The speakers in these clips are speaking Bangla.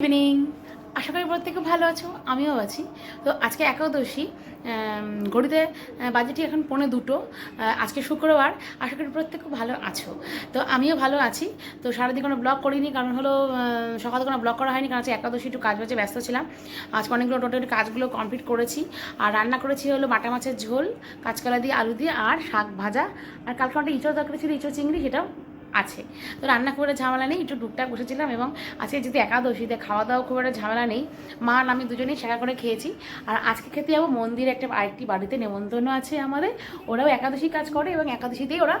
ইভিনিং আশা করি প্রত্যেকে ভালো আছো আমিও আছি। তো আজকে একাদশী ঘড়িতে আহ, বাজে ঠিক এখন পৌনে দুটো আজকে শুক্রবার আশা করি প্রত্যেকে ভালো আছো। তো আমিও ভালো আছি। তো সারাদিন কোনো ব্লগ করিনি কারণ হলো সকালে কোনো ব্লগ করা হয়নি কারণ আজকে একাদশী একটু কাজ বাজে ব্যস্ত ছিলাম। আজকে অনেকগুলো টোটাল কাজগুলো কমপ্লিট করেছি। আর রান্না করেছি হলো বাটা মাছের ঝোল কাঁচকলা দিয়ে আলু দিয়ে আর শাক ভাজা। আর কালকে একটা ইঁচড় তরকারি ছিল ইঁচড় চিংড়ি সেটাও আছে। তো রান্না খুব একটা ঝামেলা নেই, একটু টুকটাক বসেছিলাম এবং আজকে যদি একাদশীতে খাওয়া দাওয়া খুব একটা ঝামেলা নেই, মা আর আমি দুজনেই শেখা করে খেয়েছি। আর আজকে খেতে যাব মন্দিরে একটা, আরেকটি বাড়িতে নেমন্তন্ন আছে আমাদের। ওরাও একাদশী কাজ করে এবং একাদশীতেই ওরা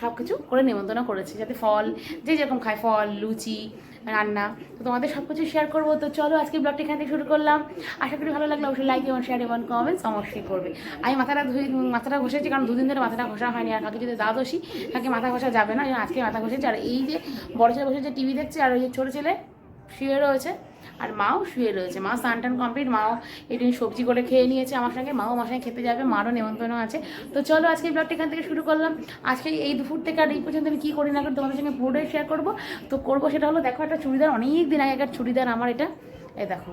সব কিছু করে নেমন্তন্ন করেছে, যাতে ফল, যে যেরকম খায় ফল, লুচি রান্না। তো তোমাদের সব কিছু শেয়ার করব। তো চলো আজকে ব্লগটা এখান থেকে শুরু করলাম। আশা করি ভালো লাগল। অবশ্যই লাইক এবং শেয়ার এবং কমেন্টস অবশ্যই করবে। আমি মাথাটা ধুই, মাথাটা ঘষেছি কারণ দুদিন ধরে মাথাটা ঘষা হয়নি আর কাকে যদি দ্বাদশী তাকে মাথা ঘষা যাবে না, আজকে মাথা ঘষেছি। আর এই যে বড় ছেলে বসে যে টিভি দেখছে আর ওই যে ছোটো ছেলে শুয়ে রয়েছে আর মাও শুয়ে রয়েছে। মা স্নান টান কমপ্লিট মাও একটু সবজি করে খেয়ে নিয়েছে আমার সঙ্গে, মাও আমার খেতে যাবে, মারও নেমন্তন্ন আছে। তো চলো আজকে ব্লগটা এখান থেকে শুরু করলাম। আজকে এই দুপুর থেকে আর এই পর্যন্ত আমি কী করি না করি তোমাদের সঙ্গে পুরোটাই শেয়ার করব। তো করব সেটা হলো, দেখো একটা চুড়িদার অনেক দিন আগেকার চুড়িদার আমার এটা। এ দেখো।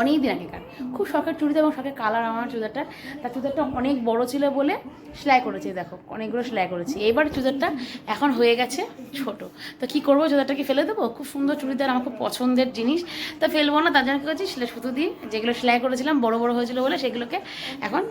অনেক দিন আগেকার। খুব শখের চুড়িদার এবং শখের কালার আমার চুড়িদারটা। তার চুড়িদারটা অনেক বড় ছিল বলে সেলাই করেছি, দেখো, অনেকগুলো সেলাই করেছি। এবার চুড়িদারটা এখন হয়ে গেছে ছোট। তো কি করব, চুড়িদারটাকে ফেলে দেবো? খুব সুন্দর চুড়িদার, আমার খুব পছন্দের জিনিস। তা ফেলব না, তার জন্য কী করছি, সেলাই সুতো দিয়ে যেগুলো সেলাই করেছিলাম, বড় বড় হয়েছিল বলে সেগুলোকে এখন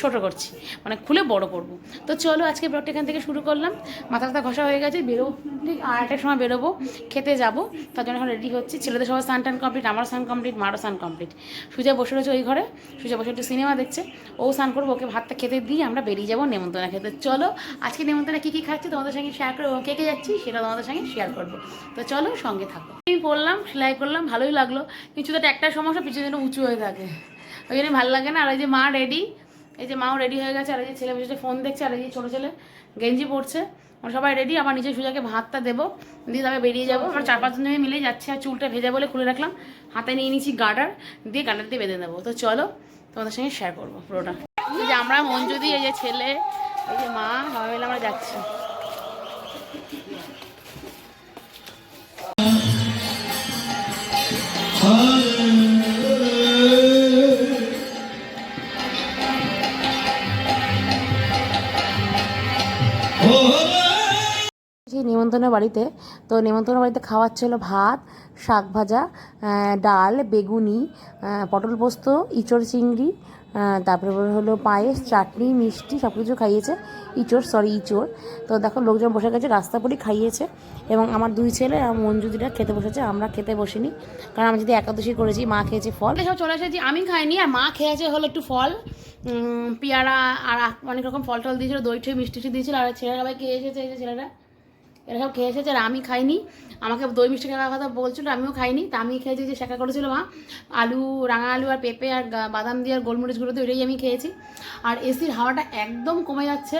ছোট করছি মানে খুলে বড় করব। তো চলো আজকে ব্লগটা এখান থেকে শুরু করলাম। মাথা মাথা ঘষা হয়ে গেছে, বেরোবো। ঠিক আড়াইটার সময় বেরোবো, খেতে যাব। তার জন্য এখন রেডি হচ্ছি। ছেলেদের সবার স্নান টান কমপ্লিট আমার স্নান কমপ্লিট মারও স্নান কমপ্লিট সুজা বসে রয়েছে ওই ঘরে। সুজা বসে একটু সিনেমা দেখছে। ও স্নান করব, ওকে ভাতটা খেতে দিয়ে আমরা বেরিয়ে যাব নেমন্তন্ন খেতে। চলো, আজকে নেমন্তন্ন কী কী খাচ্ছি তোমাদের সঙ্গে শেয়ার করে কে কে যাচ্ছি, সেটা তোমাদের সঙ্গে শেয়ার করব। তো চলো সঙ্গে থাকো। আমি পড়লাম, সেলাই করলাম, ভালোই লাগল। কিছু তো একটা সমস্যা, পিছনে উঁচু হয়ে থাকে। ওই জন্য ভালো লাগে না। আর ওই যে মা রেডি এই যে মাও রেডি হয়ে গেছে, আর এই যে ছেলে বসে ফোন দেখছে, আর এই যে ছোটো ছেলে গেঞ্জি পরছে। আমরা সবাই রেডি আবার নিচে সুজাকে ভাতটা দেবো। দিয়ে তবে বেরিয়ে যাব। আমরা চার পাঁচজন মিলে যাচ্ছি, আর চুলটা ভেজা বলে খুলে রাখলাম। হাতে নিয়ে নিচ্ছি গার্ডার, দিয়ে গার্ডার দিয়ে বেঁধে দেবো তো চলো, তোমাদের সঙ্গে শেয়ার করব পুরোটা। এই যে আমরা মঞ্জুদি এই যে ছেলে, এই যে মা, সবাই মিলে আমরা যাচ্ছি। সেই বাড়িতে, তো নেমন্তন্ন বাড়িতে খাওয়ার ছিল ভাত, শাক ভাজা ডাল, বেগুনি পটল পোস্ত, ইঁচড় চিংড়ি তারপরে হলো পায়েস, চাটনি, মিষ্টি সব কিছু খাইয়েছে। ইঁচড় সরি ইঁচড়। তো দেখো, লোকজন বসে গেছে, রাস্তা পরই খাইয়েছে। এবং আমার দুই ছেলে আর মঞ্জুদিরা খেতে বসেছে, আমরা খেতে বসিনি। কারণ আমি যদি একাদশী করেছি, মা খেয়েছে ফল। সব চলে এসেছি, আমি খাইনি, আর মা খেয়েছে হলো একটু ফল। পেয়ারা আর অনেক রকম ফল টল দিয়েছিল দই ঠই মিষ্টি দিয়েছিল, আর ছেলেরা সবাই খেয়ে এসেছে ছেলেরা। এরা সব খেয়ে এসেছে আর আমি খাইনি। আমাকে দই মিষ্টি খাওয়ার কথা বলছিল, আমিও খাইনি। তা আমি খেয়েছি যে শেখা করেছিল মা, আলু, রাঙা আলু আর পেঁপে আর বাদাম দিয়ে আর গোলমরিচ গুঁড়ো দিয়ে ওইটাই আমি খেয়েছি। আর এসির হাওয়াটা একদম কমে যাচ্ছে।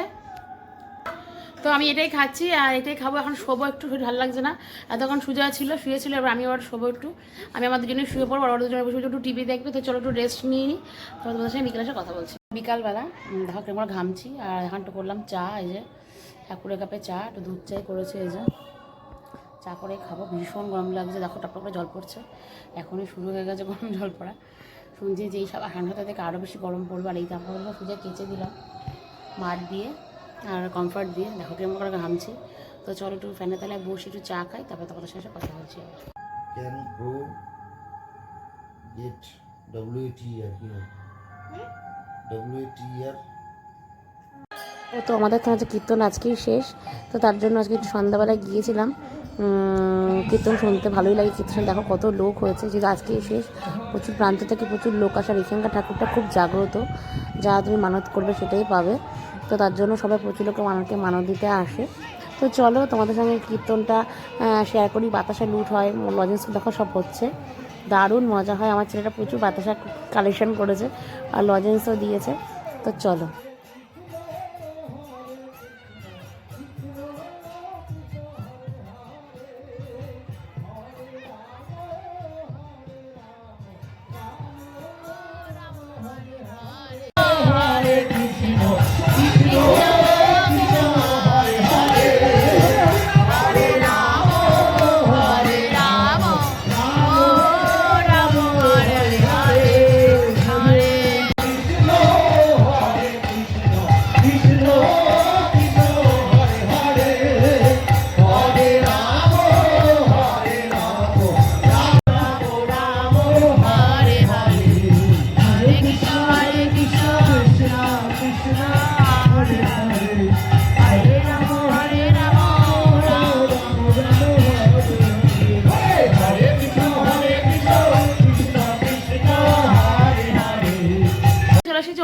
তো আমি এটাই খাচ্ছি আর এটাই খাব। এখন শোবো একটু ভালো লাগছে না। এতক্ষণ সুজা ছিল, শুয়েছিল, এবার আমি আবার শোবো একটু। আমি আমার দুজনে শুয়ে পড়ব, আর ওরা দুজনে বসে একটু টিভি দেখবে। তো চলো একটু রেস্ট নিয়ে নিই তো তোমাদের সঙ্গে বিকেলে কথা বলছি। বিকালবেলা দেখো কেমন ঘামছি আর এখন একটু করলাম চা এই যে ঠাকুরের কাপে চা একটু দুধ চাই করেছে এই যে চা করে খাব। ভীষণ গরম লাগছে দেখো টপ টপ করে জল পড়ছে এখনই শুরু হয়ে গেছে গরম জল পড়া। শুনছি যে এই সব ঠান্ডাটা থেকে আরও বেশি গরম পড়বে আর এই তাপমাত্রা সুজা কেচে দিলাম মাঠ দিয়ে আর কমফর্ট দিয়ে দেখো কেমন করে ঘামছি। তো চলো একটু ফ্যানের তলায় বসে একটু চা খাই তারপরে তোমাদের সাথে কথা বলছি get WATR here. ও তো আমাদের তো যে কীর্তন আজকেই শেষ, তো তার জন্য আজকে একটু সন্ধ্যাবেলায় গিয়েছিলাম। কীর্তন শুনতে ভালোই লাগে, কীর্তন দেখো কত লোক হয়েছে, যেহেতু আজকেই শেষ, প্রচুর প্রান্ত থেকে প্রচুর লোক আসার এখানকার ঠাকুরটা খুব জাগ্রত, যা তুমি মানত করবে সেটাই পাবে। তো তার জন্য সবাই প্রচুর লোকে মানতকে মানত দিতে আসে। তো চলো তোমাদের সঙ্গে কীর্তনটা শেয়ার করি, বাতাসা লুট হয়, লজেন্স দেখো সব হচ্ছে। দারুণ মজা হয়। আমার ছেলেটা প্রচুর বাতাসা কালেকশন করেছে আর লজেন্সও দিয়েছে। তো চলো।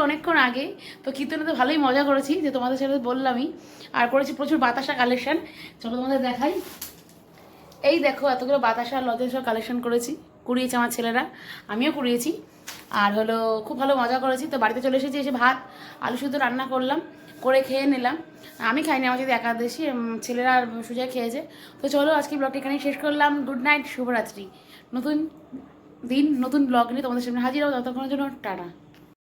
অনেকক্ষণ আগে, তো কীর্তনে তো ভালোই মজা করেছি, যে তোমাদের সাথে বললামই। আর করেছি প্রচুর বাতাসা কালেকশন চলো তোমাদের দেখাই। এই দেখো, এতগুলো বাতাসা লজেন্স কালেকশন করেছি। কুড়িয়েছে আমার ছেলেরা, আমিও কুড়িয়েছি। আর হলো, খুব ভালো মজা করেছি। তো বাড়িতে চলে এসেছি, এসে ভাত, আলু শুদ্ধ রান্না করলাম, করে খেয়ে নিলাম। আমি খাইনি, আমার যদি একাদশী ছেলেরা সুজয় খেয়েছে। তো চলো, আজকে ব্লগটা এখানেই শেষ করলাম। গুড নাইট শুভরাত্রি। নতুন দিন, নতুন ব্লগ নিয়ে তোমাদের সামনে হাজির হব। ততক্ষণের জন্য টাটা।